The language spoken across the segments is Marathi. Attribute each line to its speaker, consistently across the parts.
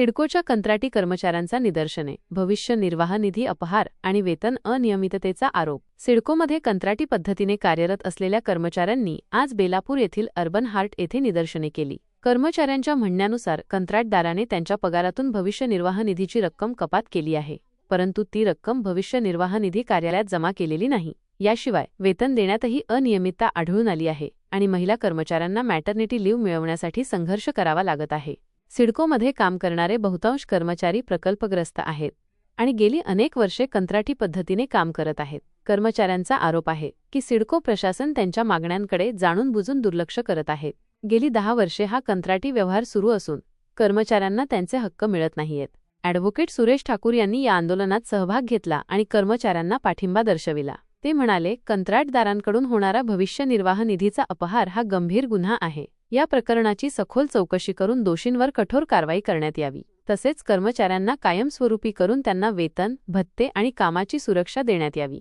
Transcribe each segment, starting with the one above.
Speaker 1: सिडकोच्या कंत्राटी कर्मचाऱ्यांचा निदर्शने भविष्य निर्वाह निधी अपहार आणि वेतन अनियमिततेचा आरोप. सिडकोमध्ये कंत्राटी पद्धतीने कार्यरत असलेल्या कर्मचाऱ्यांनी आज बेलापूर येथील अर्बन हार्ट येथे निदर्शने केली. कर्मचाऱ्यांच्या म्हणण्यानुसार कंत्राटदाराने त्यांच्या पगारातून भविष्य निर्वाह निधीची रक्कम कपात केली आहे परंतु ती रक्कम भविष्य निर्वाह निधी कार्यालयात जमा केलेली नाही. याशिवाय वेतन देण्यातही अनियमितता आढळून आली आहे आणि महिला कर्मचाऱ्यांना मॅटर्निटी लिव्ह मिळवण्यासाठी संघर्ष करावा लागत आहे. सिडकोमध्ये काम करणारे बहुतांश कर्मचारी प्रकल्पग्रस्त आहेत आणि गेली अनेक वर्षे कंत्राटी पद्धतीने काम करत आहेत. कर्मचाऱ्यांचा आरोप आहे की सिडको प्रशासन त्यांच्या मागण्यांकडे जाणून बुजून दुर्लक्ष करत आहे. गेली दहा वर्षे हा कंत्राटी व्यवहार सुरू असून कर्मचाऱ्यांना त्यांचे हक्क मिळत नाहीयेत. ॲडव्होकेट सुरेश ठाकूर यांनी या आंदोलनात सहभाग घेतला आणि कर्मचाऱ्यांना पाठिंबा दर्शविला. ते म्हणाले कंत्राटदारांकडून होणारा भविष्य निर्वाह निधीचा अपहार हा गंभीर गुन्हा आहे. या प्रकरणाची सखोल चौकशी करून दोषींवर कठोर कारवाई करण्यात यावी. तसेच कर्मचाऱ्यांना कायमस्वरूपी करून त्यांना वेतन भत्ते आणि कामाची सुरक्षा देण्यात यावी.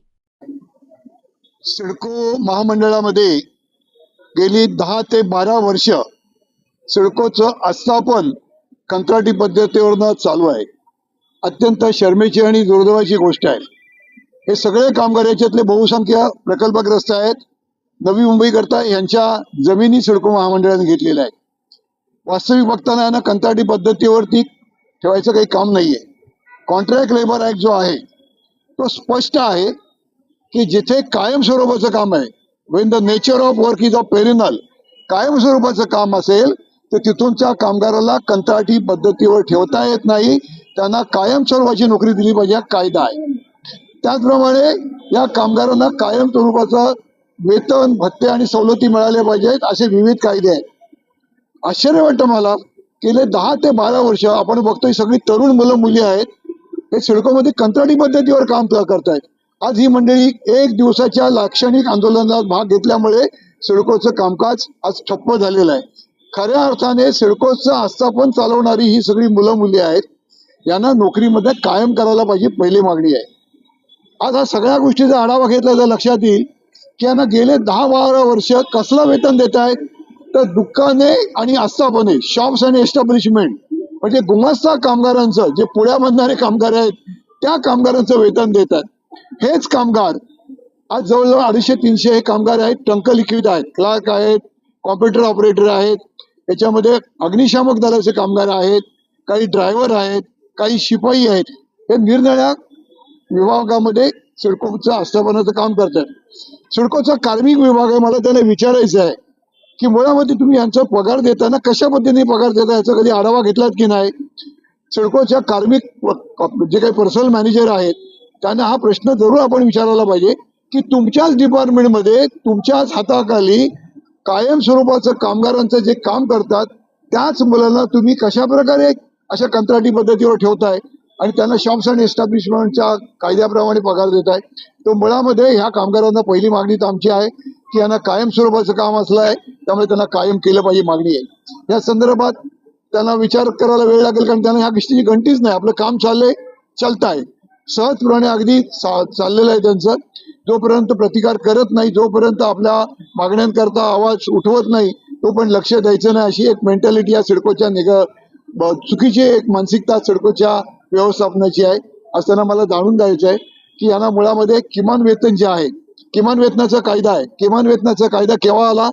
Speaker 2: सिडको महामंडळामध्ये गेली दहा ते बारा वर्ष सिडकोचं आस्थापन कंत्राटी पद्धतीवरनं चालू आहे. अत्यंत शर्मेची आणि दुर्दैवाची गोष्ट आहे. हे सगळे कामगार याच्यातले बहुसंख्य प्रकल्पग्रस्त आहेत. नवी मुंबईकरता यांच्या जमिनी सिडको महामंडळाने घेतलेल्या आहेत. वास्तविक बघताना यांना कंत्राटी पद्धतीवरती ठेवायचं काही काम नाही आहे कॉन्ट्रॅक्ट लेबर ऍक्ट जो आहे तो स्पष्ट आहे की जिथे कायम स्वरूपाचं काम आहे when the nature of work is of perennial कायम स्वरूपाचं काम असेल तर तिथूनच्या कामगाराला कंत्राटी पद्धतीवर ठेवता येत नाही. त्यांना कायम स्वरूपाची नोकरी दिली पाहिजे हा कायदा आहे. त्याचप्रमाणे या कामगारांना कायम स्वरूपाचं वेतन भत्ते आणि सवलती मिळाल्या पाहिजेत असे विविध कायदे आहेत. आश्चर्य वाटतं मला गेले दहा ते बारा वर्ष आपण बघतोय सगळी तरुण मुलं मुली आहेत. हे सिडकोमध्ये कंत्राटी पद्धतीवर काम करतायत. आज ही मंडळी एक दिवसाच्या लाक्षणिक आंदोलनात भाग घेतल्यामुळे सिडकोचं कामकाज आज ठप्प झालेलं आहे. खऱ्या अर्थाने सिडकोचं आस्थापन चालवणारी ही सगळी मुलं मुली आहेत. यांना नोकरीमध्ये कायम करायला पाहिजे पहिली मागणी आहे. आज हा सगळ्या गोष्टीचा आढावा घेतला तर लक्षात येईल की यांना गेले दहा बारा वर्ष कसलं वेतन देत आहेत? तर दुकाने आणि आस्थापने शॉप्स आणि एस्टॅब्लिशमेंट म्हणजे गुमास्ता कामगारांचं जे पुढ्या बांधणारे कामगार आहेत त्या कामगारांचं वेतन देतात हेच कामगार आज जवळजवळ अडीचशे तीनशे हे कामगार आहेत टंक लिक्विड आहेत क्लार्क आहेत कॉम्प्युटर ऑपरेटर आहेत याच्यामध्ये अग्निशामक दलाचे कामगार आहेत काही ड्रायव्हर आहेत काही शिपाई आहेत. हे निरनिळ्या विभागामध्ये सिडकोचं आस्थापनाचं काम करतात. सिडकोचा कार्मिक विभाग आहे मला त्याला विचारायचं आहे की मुळामध्ये तुम्ही यांचा पगार देताना कशा पद्धतीने पगार देता याचा कधी आढावा घेतलात की नाही? सिडकोच्या कार्मिक जे काही पर्सनल मॅनेजर आहेत त्यांना हा प्रश्न जरूर आपण विचारायला पाहिजे की तुमच्याच डिपार्टमेंटमध्ये तुमच्याच हाताखाली कायम स्वरूपाचं कामगारांचं जे काम करतात त्याच मुलांना तुम्ही कशा प्रकारे अशा कंत्राटी पद्धतीवर ठेवताय? आणि त्यांना शॉप्स आणि एस्टॅब्लिशमेंटच्या कायद्याप्रमाणे पगार देत आहे. तो मुळामध्ये ह्या कामगारांना पहिली मागणी तर आमची आहे की यांना कायम स्वरूपाचं काम असलं आहे त्यामुळे त्यांना कायम केलं पाहिजे मागणी आहे. या संदर्भात त्यांना विचार करायला वेळ लागेल कारण त्यांना ह्या गोष्टीची घंटीच नाही. आपलं काम चाललंय आहे सहजप्रमाणे अगदी चाललेलं आहे त्यांचं. जोपर्यंत प्रतिकार करत नाही जोपर्यंत आपल्या मागण्यांकरता आवाज उठवत नाही तो पण लक्ष द्यायचं नाही. अशी एक मेंटॅलिटी या सिडकोच्या निग ब- चुकीची एक मानसिकता सिडकोच्या व्यवस्थापनाची आहे. असताना मला जाणून द्यायचं आहे की यांना मुळामध्ये किमान वेतन जे आहे किमान वेतनाचा कायदा आहे. किमान वेतनाचा कायदा केव्हा आला?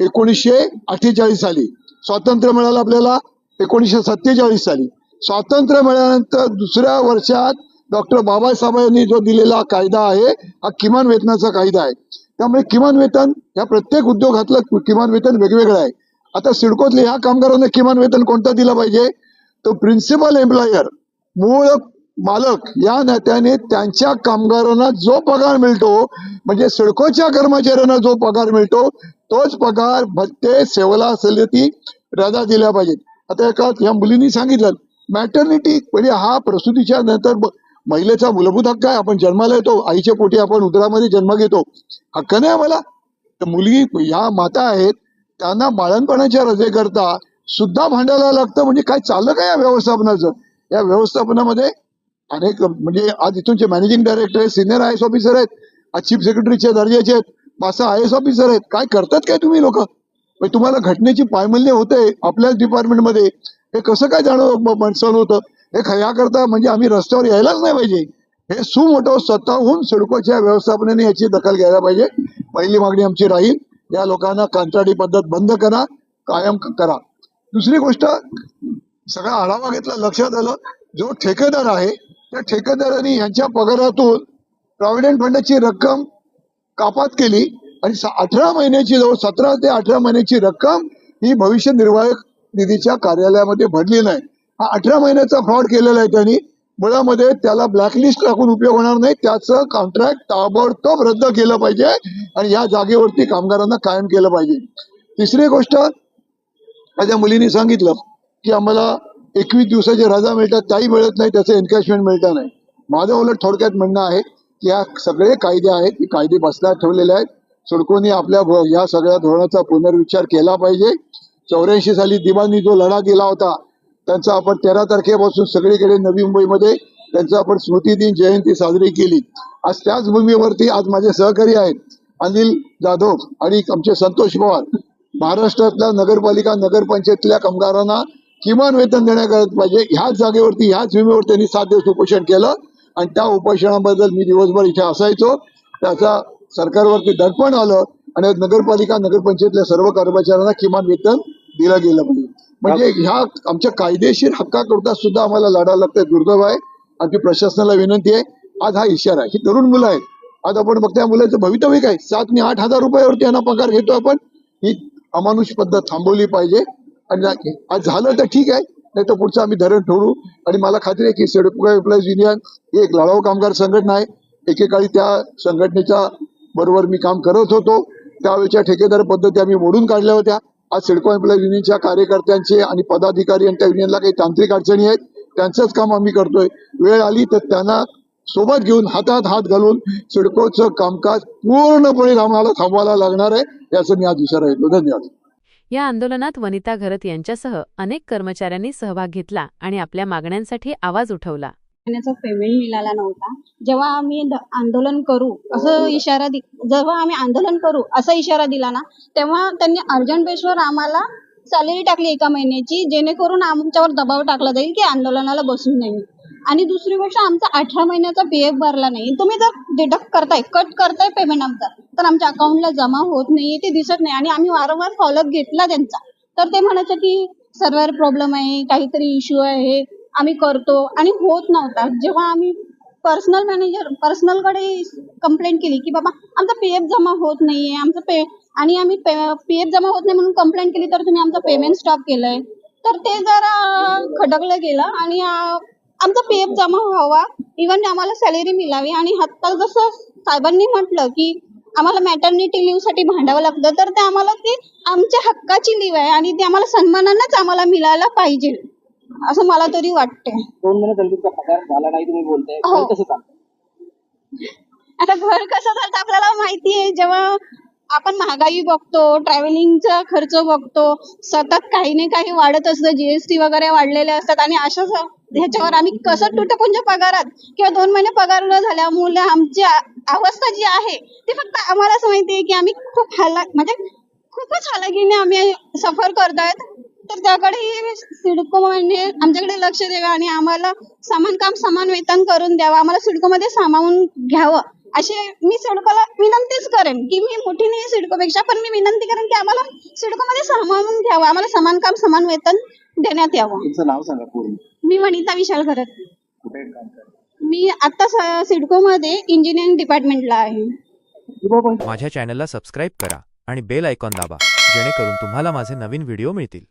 Speaker 2: एकोणीसशे अठ्ठेचाळीस साली. स्वातंत्र्य मिळालं आपल्याला एकोणीसशे सत्तेचाळीस साली. स्वातंत्र्य मिळाल्यानंतर दुसऱ्या वर्षात डॉक्टर बाबासाहेबांनी जो दिलेला कायदा आहे हा किमान वेतनाचा कायदा आहे. त्यामुळे किमान वेतन ह्या प्रत्येक उद्योगातलं किमान वेतन वेगवेगळं आहे. आता सिडकोतले ह्या कामगारांना किमान वेतन कोणतं दिलं पाहिजे? तो प्रिन्सिपल एम्प्लॉयर मूळ मालक या नात्याने त्यांच्या कामगारांना जो पगार मिळतो म्हणजे सिडकोच्या कर्मचाऱ्यांना जो पगार मिळतो तोच पगार भत्ते सेवला ती रजा दिल्या पाहिजेत. आता एका या मुलींनी सांगितलं मॅटर्निटी म्हणजे हा प्रसूतीच्या नंतर महिलेचा मूलभूत हक्क आहे आपण जन्माला येतो आईच्या पोटी आपण उदरामध्ये जन्म घेतो. हक्क नाही आम्हाला. तर मुलगी या माता आहेत त्यांना बाळणपणाच्या रजेकरता सुद्धा भांडायला लागतं म्हणजे काय चाललं काय या व्यवस्थापनाचं? या व्यवस्थापनामध्ये अनेक म्हणजे आज इथूनचे मॅनेजिंग डायरेक्टर आहेत सिनियर आय एस ऑफिसर आहेत आज चीफ सेक्रेटरीच्या दर्जाचे आहेत पाच आय एस ऑफिसर आहेत. काय करतात काय तुम्ही लोक? म्हणजे तुम्हाला घटनेची पायमल्य होते आपल्याच डिपार्टमेंटमध्ये हे कसं काय जाणं माणसाला होतं? हे याकरता म्हणजे आम्ही रस्त्यावर यायलाच नाही पाहिजे. हे सुमोठं स्वतःहून सिडकोच्या व्यवस्थापनाने याची दखल घ्यायला पाहिजे. पहिली मागणी आमची राहील या लोकांना कंत्राटी पद्धत बंद करा कायम करा. दुसरी गोष्ट सगळा आढावा घेतला लक्षात आलं. जो ठेकेदार आहे त्या ठेकेदारांनी यांच्या पगारातून प्रॉव्हिडंट फंडाची रक्कम कापात केली आणि अठरा महिन्याची जवळ सतरा ते अठरा महिन्याची रक्कम ही भविष्य निर्वाह निधीच्या कार्यालयामध्ये भरली नाही. हा अठरा महिन्याचा फ्रॉड केलेला आहे त्यांनी. मुळामध्ये त्याला ब्लॅकलिस्ट टाकून उपयोग होणार नाही. त्याचं कॉन्ट्रॅक्ट ताबडतोब रद्द केलं पाहिजे आणि या जागेवरती कामगारांना कायम केलं पाहिजे. तिसरी गोष्ट माझ्या मुलीने सांगितलं. की आम्हाला एकवीस दिवसाची रजा मिळतात त्याही मिळत नाही त्याचं एन्कॅशमेंट मिळतं नाही. माझं उलट थोडक्यात म्हणणं आहे की या सगळे कायदे आहेत हे कायदे बसल्यात ठेवलेले आहेत. सुडकोनी आपल्या या सगळ्या धोरणाचा पुनर्विचार केला पाहिजे. चौऱ्याऐंशी साली दिवानी जो लढा दिला होता त्यांचा आपण तेरा तारखेपासून सगळीकडे नवी मुंबईमध्ये त्यांचा आपण स्मृती दिन जयंती साजरी केली. आज त्याच भूमीवरती आज माझे सहकारी आहेत अनिल जाधव आणि आमचे संतोष पवार. महाराष्ट्रातल्या नगरपालिका नगरपंचायतीतल्या कामगारांना किमान वेतन देण्यात पाहिजे. ह्याच जागेवरती ह्याच भूमीवर त्यांनी सात दिवस उपोषण केलं आणि त्या उपोषणाबद्दल मी दिवसभर इथे असायचो. त्याचा सरकारवरती दडपण आलं आणि नगरपालिका नगरपंचायतल्या सर्व कर्मचाऱ्यांना किमान वेतन दिलं गेलं पाहिजे. म्हणजे ह्या आमच्या कायदेशीर हक्काकरता सुद्धा आम्हाला लढायला लागतंय दुर्दैव आहे. आमची प्रशासनाला विनंती आहे. आज हा इशारा आहे. ही तरुण मुलं आहेत. आज आपण बघतो या मुलाचं भवितव्य काय? सात आणि आठ हजार रुपयावरती यांना पगार घेतो आपण. ही अमानुष पद्धत थांबवली पाहिजे. आणि आज झालं तर ठीक आहे नाही तर पुढचं आम्ही धरण ठेवू. आणि मला खात्री आहे की सिडको एम्प्लॉईज युनियन ही एक लढाऊ कामगार संघटना आहे. एकेकाळी त्या संघटनेच्या बरोबर मी काम करत होतो. त्यावेळेच्या ठेकेदार पद्धती आम्ही मोडून काढल्या होत्या. आज सिडको एम्प्लॉईज युनियनच्या कार्यकर्त्यांचे आणि पदाधिकारी आणि त्या युनियनला काही तांत्रिक अडचणी आहेत त्यांचंच काम आम्ही करतोय. वेळ आली तर त्यांना सोबत घेऊन हातात हात घालून सिडकोचं कामकाज पूर्णपणे आम्हाला थांबवायला लागणार आहे याचं मी आज इशारा येतो धन्यवाद.
Speaker 1: या आंदोलनात वनिता घरत यांच्यासह अनेक कर्मचाऱ्यांनी सहभाग घेतला आणि आपल्या मागण्यांसाठी आवाज उठवला.
Speaker 3: पेमेंट मिळाला नव्हता. जेव्हा आम्ही आंदोलन करू असं इशारा जेव्हा आम्ही आंदोलन करू असा इशारा दिला ना तेव्हा त्यांनी अर्जंट बेसवर आम्हाला सॅलरी टाकली एका महिन्याची जेणेकरून आमच्यावर दबाव टाकला जाईल की आंदोलनाला बसू नये आणि दुसरी गोष्ट आमचा अठरा महिन्याचा पी एफ भरला नाही. तुम्ही जर डिडक्ट करताय कट करताय पेमेंट आमचा तर आमच्या अकाउंटला जमा होत नाहीये ते दिसत नाही. आणि आम्ही वारंवार फॉलोअप घेतला त्यांचा. तर ते म्हणायचं की सर्व्हर प्रॉब्लेम आहे काहीतरी इश्यू आहे आम्ही करतो. आणि होत नव्हता. जेव्हा आम्ही पर्सनल मॅनेजर पर्सनलकडे कंप्लेंट केली की बाबा आमचा पी एफ जमा होत नाहीये आमचं पे आणि आम्ही पी एफ जमा होत नाही म्हणून कंप्लेंट केली तर तुम्ही आमचं पेमेंट स्टॉप केलंय. तर ते जरा खटकलं गेलं आणि आमचा पी एफ जमा व्हावा. इव्हन आम्हाला सॅलरी मिळावी आणि आता जसं साहेबांनी म्हटलं की आम्हाला मॅटर्निटी लिव्हसाठी भांडावं लागतं तर ते आम्हाला ती आमच्या हक्काची लिव्ह आहे आणि ती आम्हाला सन्मानानंच आम्हाला मिळायला पाहिजे असं मला तरी वाटते
Speaker 4: दोन महिने झाले तुमचा पगार झाला नाही तुम्ही बोलताय.
Speaker 3: हो.
Speaker 4: घर कसं चालतं?
Speaker 3: आता घर कसं चालतं आपल्याला माहिती आहे जेव्हा आपण महागाई बघतो ट्रॅव्हलिंगचा खर्च बघतो सतत काही ना काही वाढत असतं जीएसटी वगैरे वाढलेले असतात आणि अशा स- ह्याच्यावर आम्ही कसं तुटपुंज पगारात किंवा दोन महिने पगार न झाल्यामुळे आमची अवस्था जी आहे ती फक्त आम्हालाच माहिती आहे की आम्ही खूप हाला म्हणजे खूपच हालाकीने आम्ही सफर करतोय. तर त्याकडे सिडको म्हणजे आमच्याकडे लक्ष द्यावं आणि आम्हाला समान काम समान वेतन करून द्यावं. आम्हाला सिडकोमध्ये सामावून घ्यावं. असे मी सिडकोला विनंतीच करेन की मी मोठी नाही सिडकोपेक्षा पण मी विनंती करेन की आम्हाला सिडकोमध्ये सामावून घ्यावं. आम्हाला समान काम समान वेतन देण्यात यावं.
Speaker 4: नाव सांगा
Speaker 3: मी वनिता विशाल करत
Speaker 4: कुठे काम करता?
Speaker 3: मी आता सिडकोमध्ये इंजिनिअरिंग डिपार्टमेंटला आहे.
Speaker 5: माझ्या चॅनलला सबस्क्राईब करा आणि बेल आयकॉन दाबा जेणेकरून तुम्हाला माझे नवीन व्हिडिओ मिळतील.